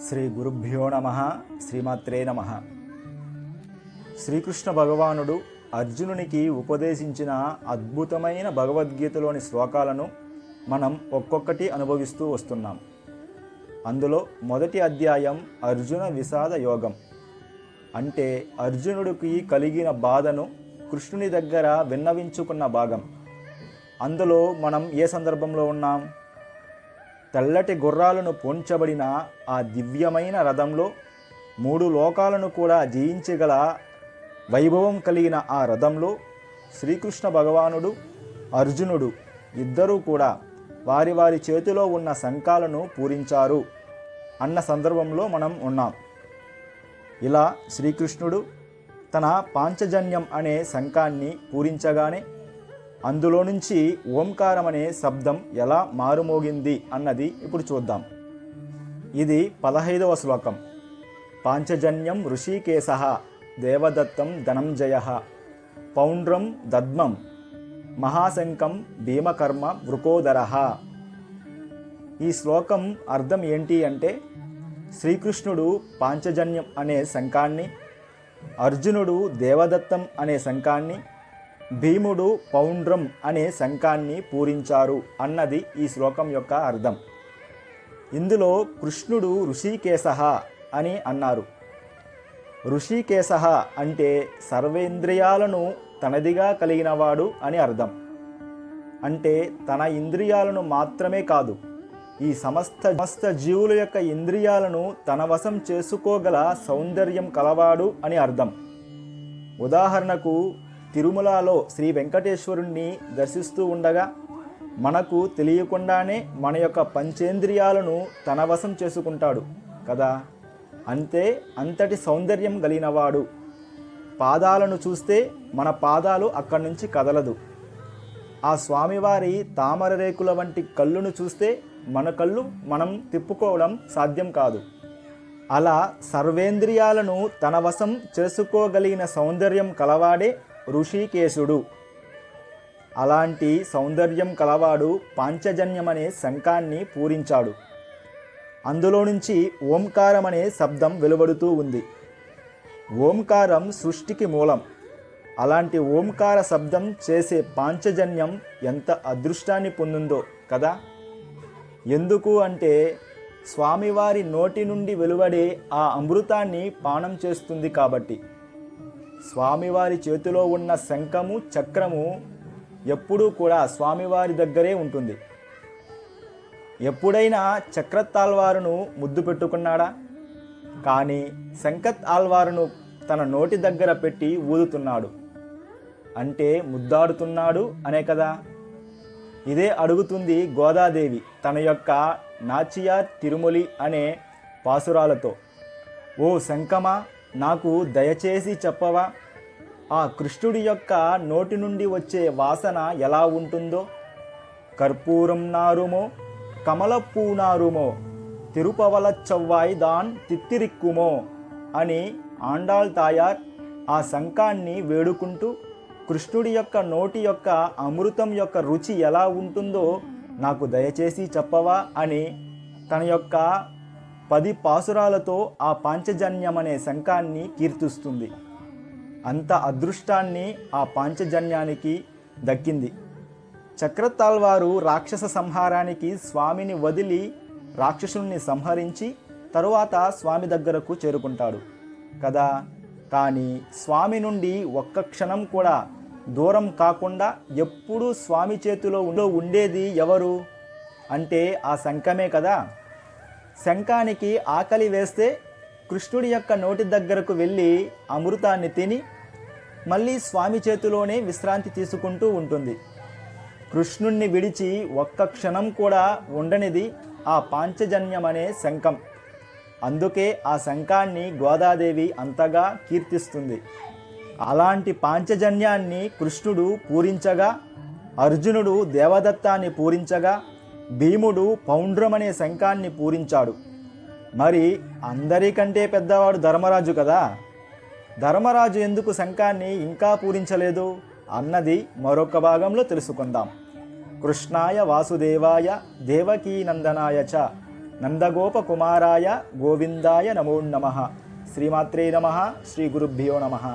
శ్రీ గురుభ్యో నమ శ్రీమాత్రే నమ. శ్రీకృష్ణ భగవానుడు అర్జునునికి ఉపదేశించిన అద్భుతమైన భగవద్గీతలోని శ్లోకాలను మనం ఒక్కొక్కటి అనుభవిస్తూ వస్తున్నాం. అందులో మొదటి అధ్యాయం అర్జున విషాద యోగం. అంటే అర్జునుడికి కలిగిన బాధను కృష్ణుని దగ్గర విన్నవించుకున్న భాగం. అందులో మనం ఏ సందర్భంలో ఉన్నాం? తెల్లటి గుర్రాలను పోంచబడిన ఆ దివ్యమైన రథంలో మూడు లోకాలను కూడా జయించగల వైభవం కలిగిన ఆ రథంలో శ్రీకృష్ణ భగవానుడు అర్జునుడు ఇద్దరూ కూడా వారి వారి చేతిలో ఉన్న శంఖాలను పూరించారు అన్న సందర్భంలో మనం ఉన్నాం. ఇలా శ్రీకృష్ణుడు తన పాంచజన్యం అనే శంఖాన్ని పూరించగానే అందులో నుంచి ఓంకారం అనే శబ్దం ఎలా మారుమోగింది అన్నది ఇప్పుడు చూద్దాం. ఇది పదహైదవ శ్లోకం. పాంచజన్యం ఋషికేశ దేవదత్తం ధనంజయ పౌండ్రం దద్మం మహాశంకం భీమకర్మ వృకోదర. ఈ శ్లోకం అర్థం ఏంటి అంటే శ్రీకృష్ణుడు పాంచజన్యం అనే శంఖాన్ని అర్జునుడు దేవదత్తం అనే శంఖాన్ని భీముడు పౌండ్రం అనే శంఖాన్ని పూరించారు అన్నది ఈ శ్లోకం యొక్క అర్థం. ఇందులో కృష్ణుడు ఋషికేశ అని అన్నారు. ఋషికేశ అంటే సర్వేంద్రియాలను తనదిగా కలిగినవాడు అని అర్థం. అంటే తన ఇంద్రియాలను మాత్రమే కాదు ఈ సమస్త సమస్త జీవుల యొక్క ఇంద్రియాలను తన వశం చేసుకోగల సౌందర్యం కలవాడు అని అర్థం. ఉదాహరణకు తిరుమలలో శ్రీ వెంకటేశ్వరుణ్ణి దర్శిస్తూ ఉండగా మనకు తెలియకుండానే మన యొక్క పంచేంద్రియాలను తన వశం చేసుకుంటాడు కదా. అంతే అంతటి సౌందర్యం కలిగినవాడు. పాదాలను చూస్తే మన పాదాలు అక్కడి నుంచి కదలదు. ఆ స్వామివారి తామర రేకుల వంటి కళ్ళును చూస్తే మన కళ్ళు మనం తిప్పుకోవడం సాధ్యం కాదు. అలా సర్వేంద్రియాలను తన వశం చేసుకోగలిగిన సౌందర్యం కలవాడే ఋషికేశుడు. అలాంటి సౌందర్యం కలవాడు పాంచజన్యం అనే శంఖాన్ని పూరించాడు. అందులో నుంచి ఓంకారం అనే శబ్దం వెలువడుతూ ఉంది. ఓంకారం సృష్టికి మూలం. అలాంటి ఓంకార శబ్దం చేసే పాంచజన్యం ఎంత అదృష్టాన్ని పొందిందో కదా? ఎందుకు అంటే స్వామివారి నోటి నుండి వెలువడే ఆ అమృతాన్ని పానం చేస్తుంది కాబట్టి. స్వామివారి చేతిలో ఉన్న శంఖము చక్రము ఎప్పుడూ కూడా స్వామివారి దగ్గరే ఉంటుంది. ఎప్పుడైనా చక్రత్ ఆల్వారును ముద్దు పెట్టుకున్నాడా? కానీ శంకత్ ఆల్వారును తన నోటి దగ్గర పెట్టి ఊదుతున్నాడు. అంటే ముద్దాడుతున్నాడు అనే కదా? ఇదే అడుగుతుంది గోదాదేవి తన యొక్క నాచియార్ తిరుమలి అనే పాసురాలతో. ఓ శంకమా నాకు దయచేసి చెప్పవా? ఆ కృష్ణుడి యొక్క నోటి నుండి వచ్చే వాసన ఎలా ఉంటుందో? కర్పూరం నారుమో కమలపూ నారుమో తిరుపవల చవ్వాయి దాన్ తిత్తిరిక్కుమో అని ఆండాల్ తాయార్ ఆ శంఖాన్ని వేడుకుంటూ కృష్ణుడి యొక్క నోటి యొక్క అమృతం యొక్క రుచి ఎలా ఉంటుందో నాకు దయచేసి చెప్పవా అని తన యొక్క పది పాసురాలతో ఆ పాంచజన్యం అనే శంఖాన్ని కీర్తిస్తుంది. అంత అదృష్టాన్ని ఆ పాంచజన్యానికి దక్కింది. చక్రతాల్వారు రాక్షస సంహారానికి స్వామిని వదిలి రాక్షసుల్ని సంహరించి తరువాత స్వామి దగ్గరకు చేరుకుంటాడు కదా? కానీ స్వామి నుండి ఒక్క క్షణం కూడా దూరం కాకుండా ఎప్పుడూ స్వామి చేతిలో ఉండేది ఎవరు? అంటే ఆ శంఖమే కదా? శంఖానికి ఆకలి వేస్తే కృష్ణుడి యొక్క నోటి దగ్గరకు వెళ్ళి అమృతాన్ని తిని మళ్ళీ స్వామి చేతిలోనే విశ్రాంతి తీసుకుంటూ ఉంటుంది. కృష్ణుణ్ణి విడిచి ఒక్క క్షణం కూడా ఉండనిది ఆ పాంచజన్యం అనే శంఖం. అందుకే ఆ శంఖాన్ని గోదాదేవి అంతగా కీర్తిస్తుంది. అలాంటి పాంచజన్యాన్ని కృష్ణుడు పూరించగా అర్జునుడు దేవదత్తాన్ని పూరించగా భీముడు పౌండ్రమనే శంఖాన్ని పూరించాడు. మరి అందరికంటే పెద్దవాడు ధర్మరాజు కదా? ధర్మరాజు ఎందుకు శంఖాన్ని ఇంకా పూరించలేదు? అన్నది మరొక భాగంలో తెలుసుకుందాం. కృష్ణాయ వాసుదేవాయ దేవకీనందనాయ చ నందగోపకుమారాయ గోవిందాయ నమో నమ. శ్రీమాత్రే నమ. శ్రీ గురుభ్యో నమ.